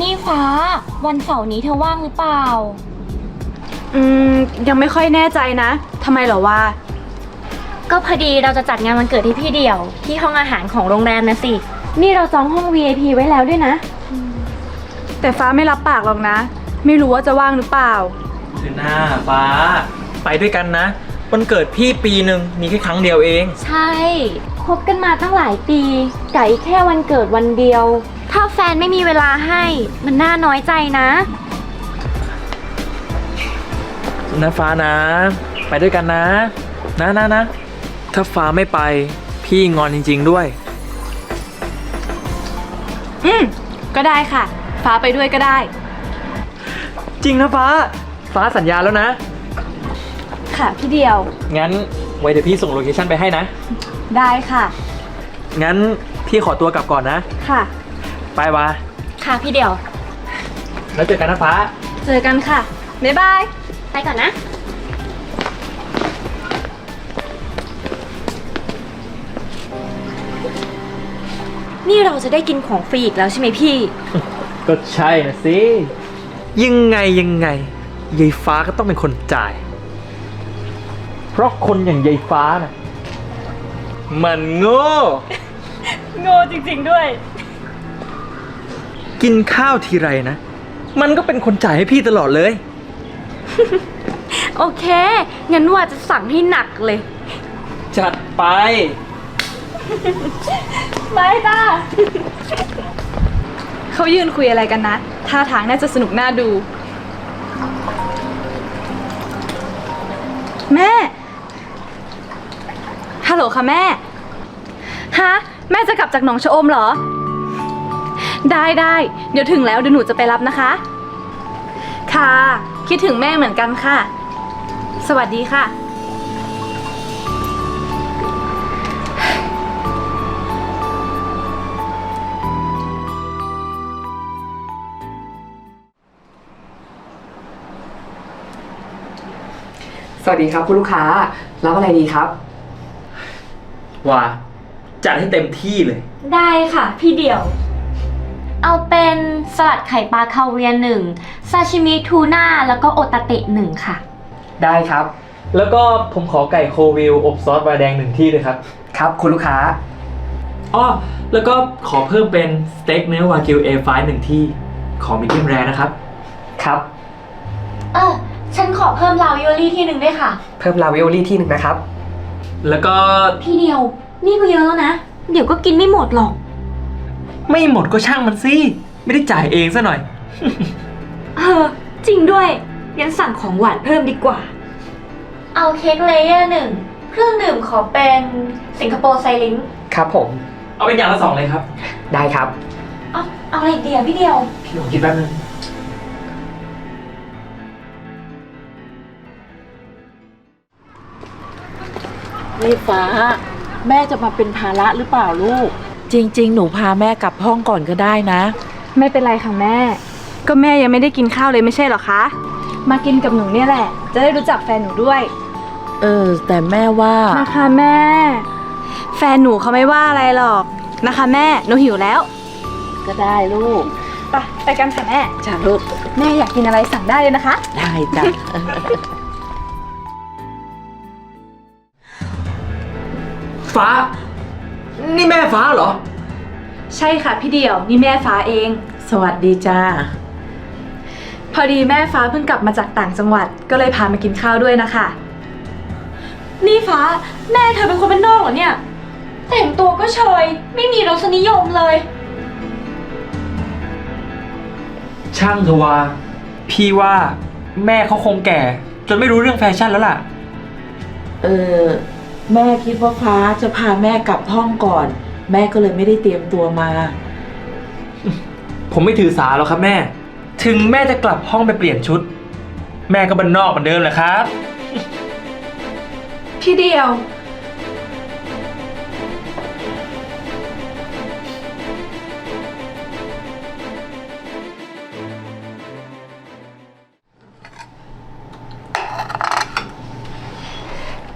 นี่ฟ้า วันเสาร์นี้เธอว่างหรือเปล่า อืม ยังไม่ค่อยแน่ใจนะทำไมเหรอว่า ก็พอดีเราจะจัดงานวันเกิดให้พี่เดี่ยว ที่ห้องอาหารของโรงแรมนะสิ นี่เราจองห้อง VIP ไว้แล้วด้วยนะ แต่ฟ้าไม่รับปากหรอกนะ ไม่รู้ว่าจะว่างหรือเปล่า คือหน้าฟ้า ไปด้วยกันนะ วันเกิดพี่ปีหนึ่งมีแค่ครั้งเดียวเอง ใช่ คบกันมาตั้งหลายปี ไก่แค่วันเกิดวันเดียว ถ้าแฟนไม่มีเวลาให้ มันน่าน้อยใจนะ นะฟ้านะ ไปด้วยกันนะ นะนะนะ ถ้าฟ้าไม่ไป พี่งอนจริง ๆ ด้วย อืม ก็ได้ค่ะ ฟ้าไปด้วยก็ได้ จริงนะฟ้า ฟ้าสัญญาแล้วนะ ค่ะพี่เดียว งั้นไว้เดี๋ยวพี่ส่งโลเคชั่นไปให้นะ ได้ค่ะ งั้นพี่ขอตัวกลับก่อนนะ ค่ะ ไปวะค่ะพี่เดี่ยว แล้วเจอกันนะฟ้า เจอกันค่ะ บ๊ายบาย ไปก่อนนะ นี่เราจะได้กินของฟรีอีกแล้วใช่ไหมพี่ ก็ใช่นะสิ ยังไงยังไงยายฟ้าก็ต้องเป็นคนจ่าย เพราะคนอย่างยายฟ้านะ มันโง่ โง่จริงๆด้วย กินข้าวทีไรนะ มันก็เป็นคนจ่ายให้พี่ตลอดเลย โอเค งั้นว่าจะสั่งให้หนักเลย จัดไป ไปจ้าเขายืนคุยอะไรกันนะ ท่าทางน่าจะสนุกน่าดู แม่ฮั ลโหลค่ะแม่ ฮะ แม่จะกลับจากหนองชะอมเหรอ ได้ได้ เดี๋ยวถึงแล้วเดี๋ยวหนูจะไปรับนะคะ ค่ะ คิดถึงแม่เหมือนกันค่ะ สวัสดีค่ะ สวัสดีครับคุณลูกค้ารับอะไรดีครับ ว่าจัดให้เต็มที่เลย ได้ค่ะ พี่เดี่ยว เอาเป็นสลัดไข่ปลาคาเวียร์หนึ่งซาชิมิทูน่าแล้วก็โอตาเตะหนึ่งค่ะ ได้ครับ แล้วก็ผมขอไก่โควิลอบซอสวายแดงหนึ่งที่เลยครับ ครับคุณลูกค้าอ้อแล้วก็ขอเพิ่มเป็นสเต็กเนื้อวากิวเอฟหนึ่งที่ ขอมีกิมแรนะครับ ครับ เออ ฉันขอเพิ่มลาวิโอลี่ที่หนึ่งด้วยค่ะ เพิ่มลาวิโอลี่ที่หนึ่งนะครับ แล้วก็พี่เดียว นี่ก็เยอะแล้วนะ เดี๋ยวก็กินไม่หมดหรอก ไม่หมดก็ช่างมันสิ ไม่ได้จ่ายเองซะหน่อย เออ จริงด้วยงั้นสั่งของหวานเพิ่มดีกว่า เอาเค้กเลเยอร์หนึ่งเครื่องดื่มขอเป็นสิงคโปร์ไซลิงครับผม เอาเป็นอย่างละสองเลยครับ ได้ครับ เอาเอาอะไรเดียวพี่เดียว พี่ผมคิดแป๊บนึง นี่ฟ้า แม่จะมาเป็นภาระหรือเปล่าลูก จริง ๆ หนูพาแม่กลับห้องก่อนก็ได้นะ ไม่เป็นไรค่ะแม่ ก็แม่ยังไม่ได้กินข้าวเลยไม่ใช่เหรอคะ มากินกับหนูเนี่ยแหละ จะได้รู้จักแฟนหนูด้วยเออ แต่แม่ว่า นะคะแม่ แฟนหนูเขาไม่ว่าอะไรหรอกนะคะ แม่หนูหิวแล้วก็ได้ลูกไปไปกันค่ะแม่ จ้าลูก แม่อยากกินอะไรสั่งได้เลยนะคะ ได้จ้ะ ฟ้า นี่แม่ฟ้าเหรอ ใช่ค่ะพี่เดี่ยวนี่แม่ฟ้าเอง สวัสดีจ้า พอดีแม่ฟ้าเพิ่งกลับมาจากต่างจังหวัด ก็เลยพามากินข้าวด้วยนะคะ นี่ฟ้า แม่เธอเป็นคนเป็นนอกเหรอเนี่ย แต่งตัวก็เชยไม่มีรสนิยมเลย ช่างเถอะวาพี่ว่าแม่เขาคงแก่ จนไม่รู้เรื่องแฟชั่นแล้วล่ะ เออ แม่คิดว่าฟ้าจะพาแม่กลับห้องก่อน แม่ก็เลยไม่ได้เตรียมตัวมา ผมไม่ถือสาหรอกครับแม่ ถึงแม่จะกลับห้องไปเปลี่ยนชุด แม่ก็บันนอกเหมือนเดิมแหละครับ พี่เดียว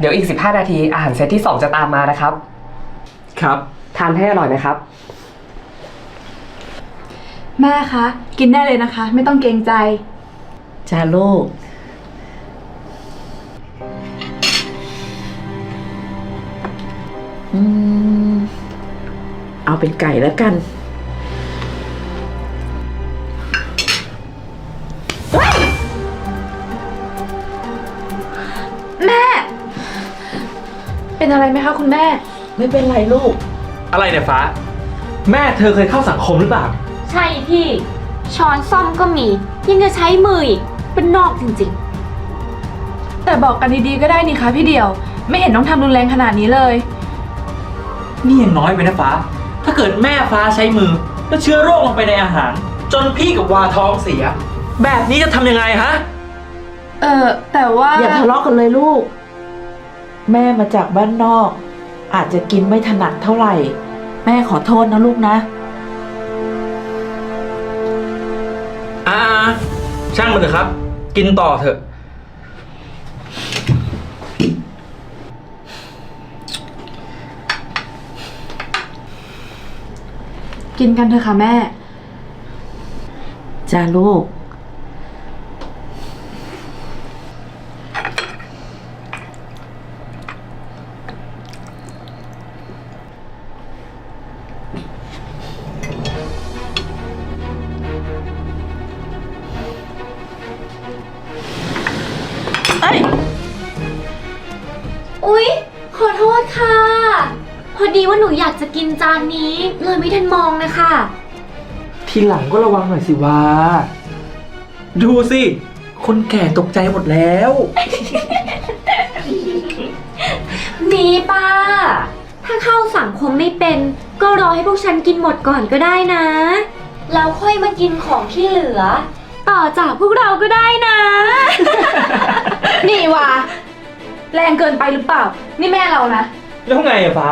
เดี๋ยวอีก 15 นาทีอาหารเซตที่ 2 จะตามมานะครับ ครับ ทานให้อร่อยนะครับ แม่คะ กินได้เลยนะคะ ไม่ต้องเกรงใจ จ้าลูก อืม เอาเป็นไก่แล้วกัน เป็นอะไรไหมคะคุณแม่ ไม่เป็นไรลูก อะไรเนี่ยฟ้า แม่เธอเคยเข้าสังคมหรือเปล่า ใช่พี่ ช้อนซ่อมก็มี ยังจะใช้มืออีกเป็นนอกจริงแต่บอกกันดีๆก็ได้นี่คะพี่เดียว ไม่เห็นต้องทำรุนแรงขนาดนี้เลย นี่ยังน้อยไปนะฟ้า ถ้าเกิดแม่ฟ้าใช้มือ แล้วเชื้อโรคลงไปในอาหาร จนพี่กับวาท้องเสีย แบบนี้จะทำยังไงฮะ เออแต่ว่าอย่าทะเลาะกันเลยลูก แม่มาจากบ้านนอก อาจจะกินไม่ถนัดเท่าไหร่ แม่ขอโทษนะลูกนะ อ่าช่างมันเถอะครับ กินต่อเถอะ กินกันเถอะค่ะแม่ จ้าลูก ขอโทษค่ะ พอดีว่าหนูอยากจะกินจานนี้ เลยไม่ทันมองนะคะ ทีหลังก็ระวังหน่อยสิวาดูสิ คนแก่ตกใจหมดแล้วนี่ป้า ถ้าเข้าสังคมไม่เป็น ก็รอให้พวกฉันกินหมดก่อนก็ได้นะ แล้วค่อยมากินของที่เหลือ ต่อจากพวกเราก็ได้นะ นี่วะ แรงเกินไปหรือเปล่า นี่แม่เรานะ แล้วไงอะฟ้า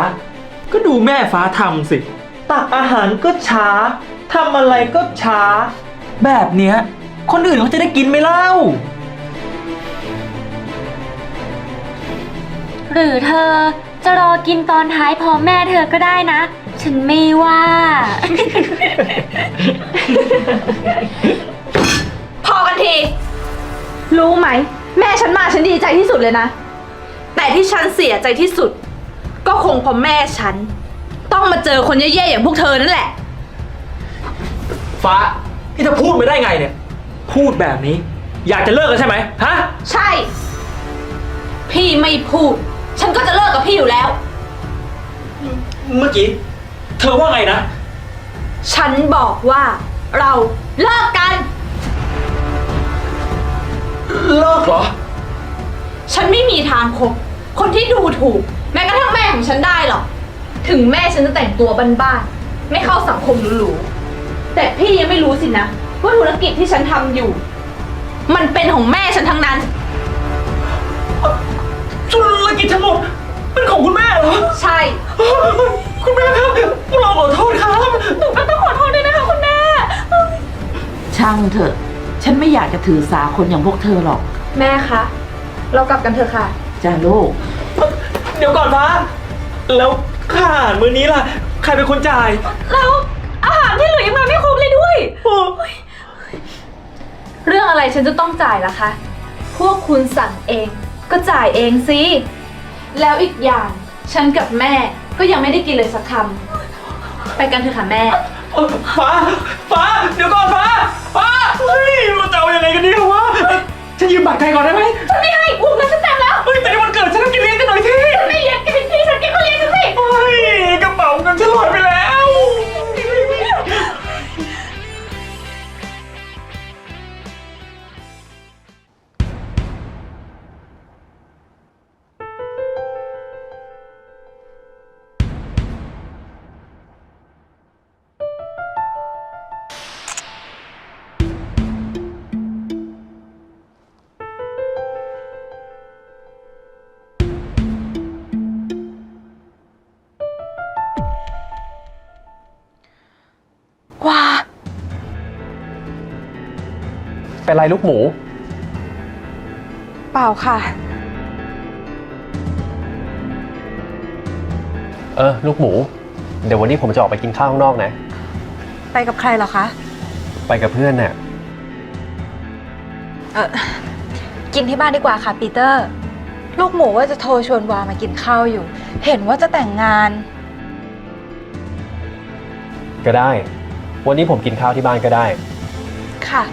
ก็ดูแม่ฟ้าทำสิ ตักอาหารก็ช้าทำอะไรก็ช้า แบบเนี้ย คนอื่นเขาจะได้กินไหมเล่า หรือเธอจะรอกินตอนท้ายพร้อมแม่เธอก็ได้นะ ฉันไม่ว่า พอกันที รู้ไหม แม่ฉันมาฉันดีใจที่สุดเลยนะ แต่ที่ฉันเสียใจที่สุด ก็คงเพราะแม่ฉัน ต้องมาเจอคนแย่ๆอย่างพวกเธอนั่นแหละ ฟ้าที่เธอพูดไม่ได้ไงเนี่ย พูดแบบนี้ อยากจะเลิกกันใช่ไหมฮะ ใช่ พี่ไม่พูด ฉันก็จะเลิกกับพี่อยู่แล้ว เมื่อกี้ เธอว่าไงนะ ฉันบอกว่าเราเลิกกัน เลิกเหรอ ฉันไม่มีทางคบ คนที่ดูถูก แม้กระทั่งแม่ของฉันได้หรอก ถึงแม่ฉันจะแต่งตัวบ้านๆไม่เข้าสังคมหรูๆแต่พี่ยังไม่รู้สินะ ว่าธุรกิจที่ฉันทำอยู่ มันเป็นของแม่ฉันทั้งนั้น ธุรกิจทั้งหมดเป็นของคุณแม่เหรอ ใช่ คุณแม่ครับพวกเราขอโทษครับ หนูก็ต้องขอโทษด้วยนะคะคุณแม่ ช่างเถอะ ฉันไม่อยากจะถือสาคนอย่างพวกเธอหรอก แม่คะ เรากลับกันเถอะค่ะ จ้าลูก เดี๋ยวก่อนฟ้า แล้วค่าอาหารมื้อนี้ล่ะ ใครเป็นคนจ่าย แล้วอาหารที่เหลือยังมาไม่ครบเลยด้วยเรื่องอะไรฉันจะต้องจ่ายล่ะคะ พวกคุณสั่งเองก็จ่ายเองสิ แล้วอีกอย่างฉันกับแม่ก็ยังไม่ได้กินเลยสักคำ ไปกันเถอะค่ะแม่ เอ่อฟ้า ฟ้า เดี๋ยวก่อนฟ้า ฟ้า เฮ้ยเราจะเอายังไงกันดีวะเอ่อ ฉันยืมบัตรใครก่อนได้ไหมฉันไม่ให้วงเงินฉันเต็มแล้วเฮ้ยแต่ในวันเกิดฉันต้องกินเลี้ยงกันหน่อยสิไม่อยากกินพี่ฉันกินก็เลี้ยงฉันสิเฮ้ยกระเป๋าเงินฉันลอยไปแล้ว เป็นไรลูกหมู เปล่าค่ะ เออ ลูกหมู เดี๋ยววันนี้ผมจะออกไปกินข้าวข้างนอกนะ ไปกับใครเหรอคะ ไปกับเพื่อนน่ะ เออกินที่บ้านดีกว่าค่ะปีเตอร์ ลูกหมูว่าจะโทรชวนวามากินข้าวอยู่ เห็นว่าจะแต่งงาน ก็ได้ วันนี้ผมกินข้าวที่บ้านก็ได้ ค่ะ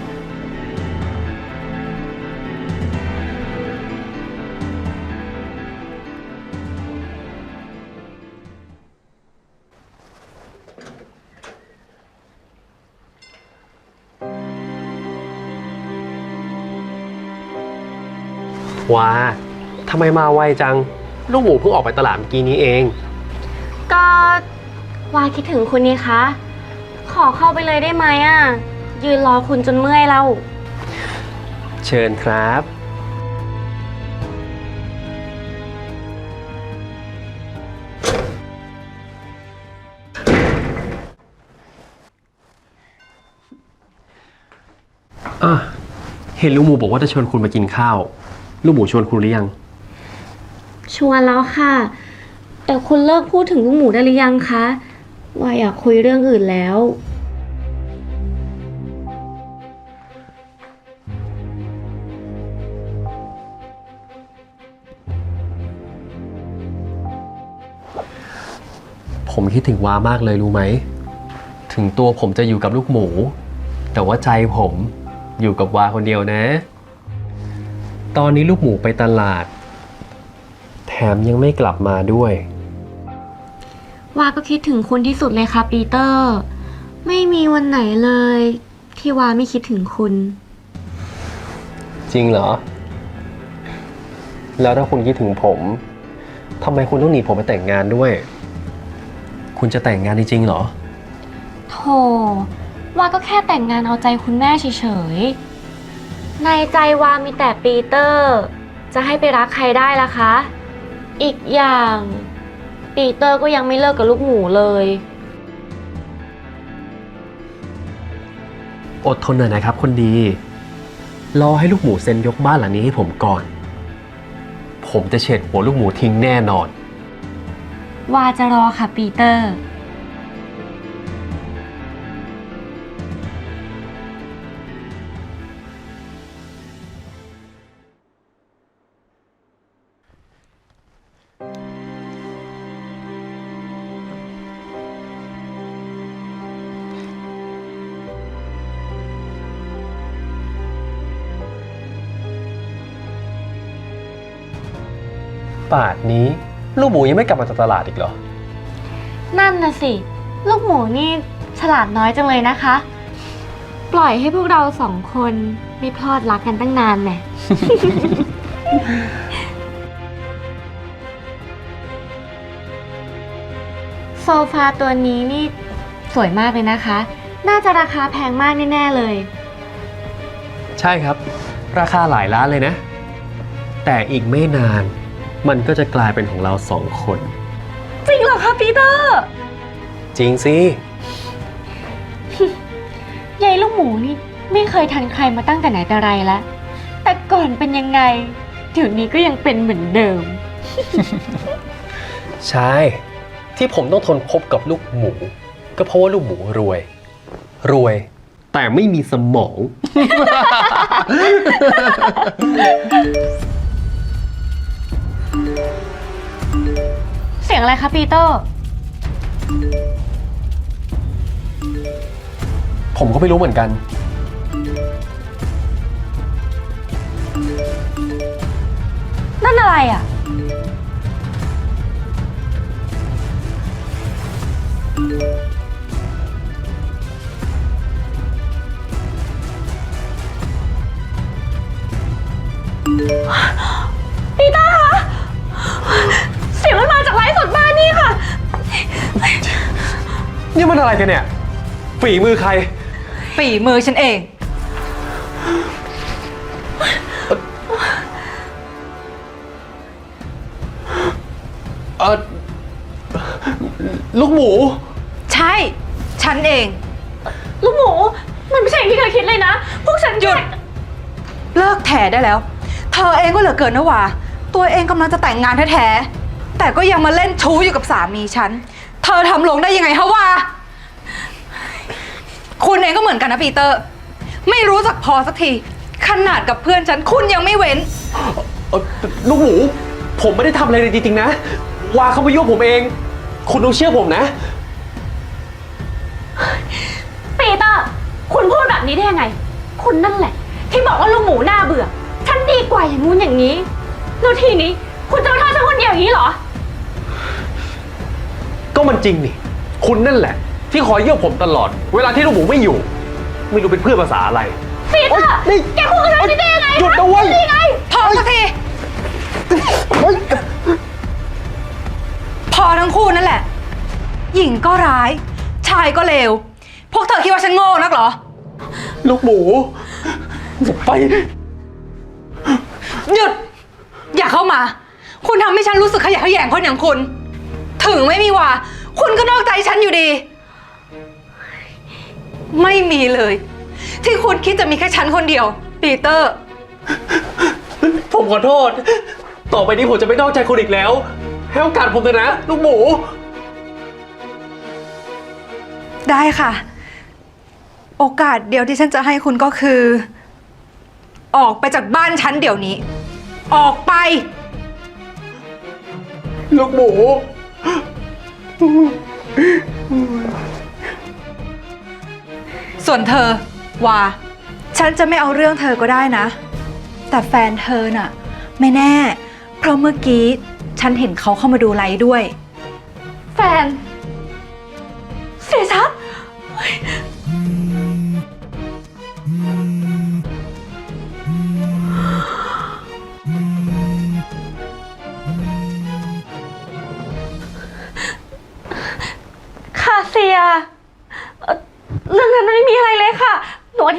ว้าทำไมมาไวจัง ลูกหมูเพิ่งออกไปตลาดเมื่อกี้นี้เอง ก็วาคิดถึงคุณนี่คะ ขอเข้าไปเลยได้ไหมอะ ยืนรอคุณจนเมื่อยแล้ว เชิญครับอะเห็นลูกหมูบอกว่าจะชวนคุณมากินข้าว ลูกหมูชวนคุณหรือยัง ชวนแล้วค่ะ แต่คุณเลิกพูดถึงลูกหมูได้หรือยังคะวาอยากคุยเรื่องอื่นแล้ว ผมคิดถึงว้ามากเลยรู้ไหม ถึงตัวผมจะอยู่กับลูกหมู แต่ว่าใจผมอยู่กับวาคนเดียวนะ ตอนนี้ลูกหมูไปตลาด แถมยังไม่กลับมาด้วยวาก็คิดถึงคุณที่สุดเลยค่ะปีเตอร์ ไม่มีวันไหนเลย ที่วาไม่คิดถึงคุณ จริงเหรอ แล้วถ้าคุณคิดถึงผมทำไมคุณต้องหนีผมไปแต่งงานด้วย คุณจะแต่งงานจริงๆเหรอ โธ่วาก็แค่แต่งงานเอาใจคุณแม่เฉยๆ ในใจวามีแต่ปีเตอร์ จะให้ไปรักใครได้ล่ะคะ อีกอย่าง ปีเตอร์ก็ยังไม่เลิกกับลูกหมูเลย อดทนหน่อยนะครับคนดี รอให้ลูกหมูเซ็นยกบ้านหลังนี้ให้ผมก่อน ผมจะเฉดหัวลูกหมูทิ้งแน่นอน วาจะรอค่ะปีเตอร์ ป่านนี้ ลูกหมูยังไม่กลับมาจากตลาดอีกเหรอ นั่นน่ะสิ ลูกหมูนี่ฉลาดน้อยจังเลยนะคะ ปล่อยให้พวกเราสองคนไม่พลอดรักกันตั้งนานแหม โซฟาตัวนี้นี่สวยมากเลยนะคะ น่าจะราคาแพงมากแน่ๆเลย ใช่ครับ ราคาหลายล้านเลยนะ แต่อีกไม่นาน มันก็จะกลายเป็นของเราสองคน จริงเหรอคะปีเตอร์ จริงสิ ยายลูกหมูนี่ไม่เคยทันใครมาตั้งแต่ไหนแต่ไรแล้ว แต่ก่อนเป็นยังไงเดี๋ยวนี้ก็ยังเป็นเหมือนเดิม ใช่ ที่ผมต้องทนคบกับลูกหมู ก็เพราะว่าลูกหมูรวย รวย แต่ไม่มีสมอง สียงอะไรคะปีเตอร์ ผมก็ไม่รู้เหมือนกัน นั่นอะไรอะปี นี่มันอะไรกันเนี่ย ฝีมือใคร ฝีมือฉันเอง เออลูกหมู ใช่ ฉันเอง ลูกหมู มันไม่ใช่อย่างที่เธอคิดเลยนะ พวกฉันหยุด เลิกแถได้แล้ว เธอเองก็เหลือเกินนะหว่า ตัวเองกำลังจะแต่งงานแท้ๆแต่ก็ยังมาเล่นชู้อยู่กับสามีฉัน เธอทำลงได้ยังไงฮะวาคุณเองก็เหมือนกันนะปีเตอร์ ไม่รู้จักพอสักที ขนาดกับเพื่อนฉันคุณยังไม่เว้น เอ่อลูกหมู ผมไม่ได้ทำอะไรเลยจริงๆนะ วาเขามายั่วผมเอง คุณต้องเชื่อผมนะ ปีเตอร์ คุณพูดแบบนี้ได้ยังไง คุณนั่นแหละ ที่บอกว่าลูกหมูน่าเบื่อ ฉันดีกว่าอย่างงู้นอย่างนี้ แล้วทีนี้ คุณจะมาโทษฉันคนเดียวอย่างนี้เหรอ ก็มันจริงนี่ คุณนั่นแหละ ที่คอยเยี่ยวผมตลอด เวลาที่ลูกหมูไม่อยู่ ไม่รู้เป็นเพื่อนภาษาอะไร ปีเตอร์นี่แกพูดกับฉันได้ยังไงหยุดนะเว้ย ได้ยังไงพอสักทีพอทั้งคู่นั่นแหละ หญิงก็ร้าย ชายก็เลว พวกเธอคิดว่าฉันโง่นักเหรอ ลูกหมูไป หยุด อย่าเข้ามา คุณทำให้ฉันรู้สึกขยะแขยงคนอย่างคุณ ถึงไม่มีว่าคุณก็นอกใจฉันอยู่ดี ไม่มีเลย ที่คุณคิดจะมีแค่ฉันคนเดียว ปีเตอร์ ผมขอโทษ ต่อไปนี้ผมจะไม่นอกใจคุณอีกแล้ว ให้โอกาสผมเถอะนะ ลูกหมู ได้ค่ะ โอกาสเดียวที่ฉันจะให้คุณก็คือ ออกไปจากบ้านฉันเดี๋ยวนี้ ออกไป ลูกหมู ส่วนเธอว่าฉันจะไม่เอาเรื่องเธอก็ได้นะ แต่แฟนเธอน่ะ ไม่แน่ เพราะเมื่อกี้ฉันเห็นเขาเข้ามาดูไลฟ์ด้วย แฟน เสียชัด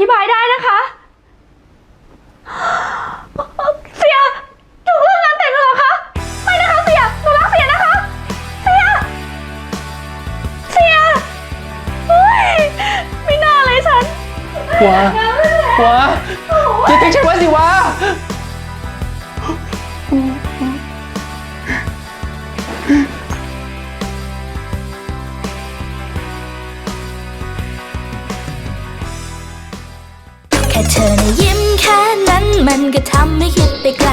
ธิบายได้นะคะเอ่อเสียถูกเรื่องงานแต่งแล้วเหรอคะ ไม่นะคะเสียหนูรักเสียนะคะ เสีย เสียเฮ้ยไม่น่าเลยฉันว้าว้าอย่าทิ้งฉันไว้สิว้าแค่เธอนะ ก็ทำให้คิดไปไกล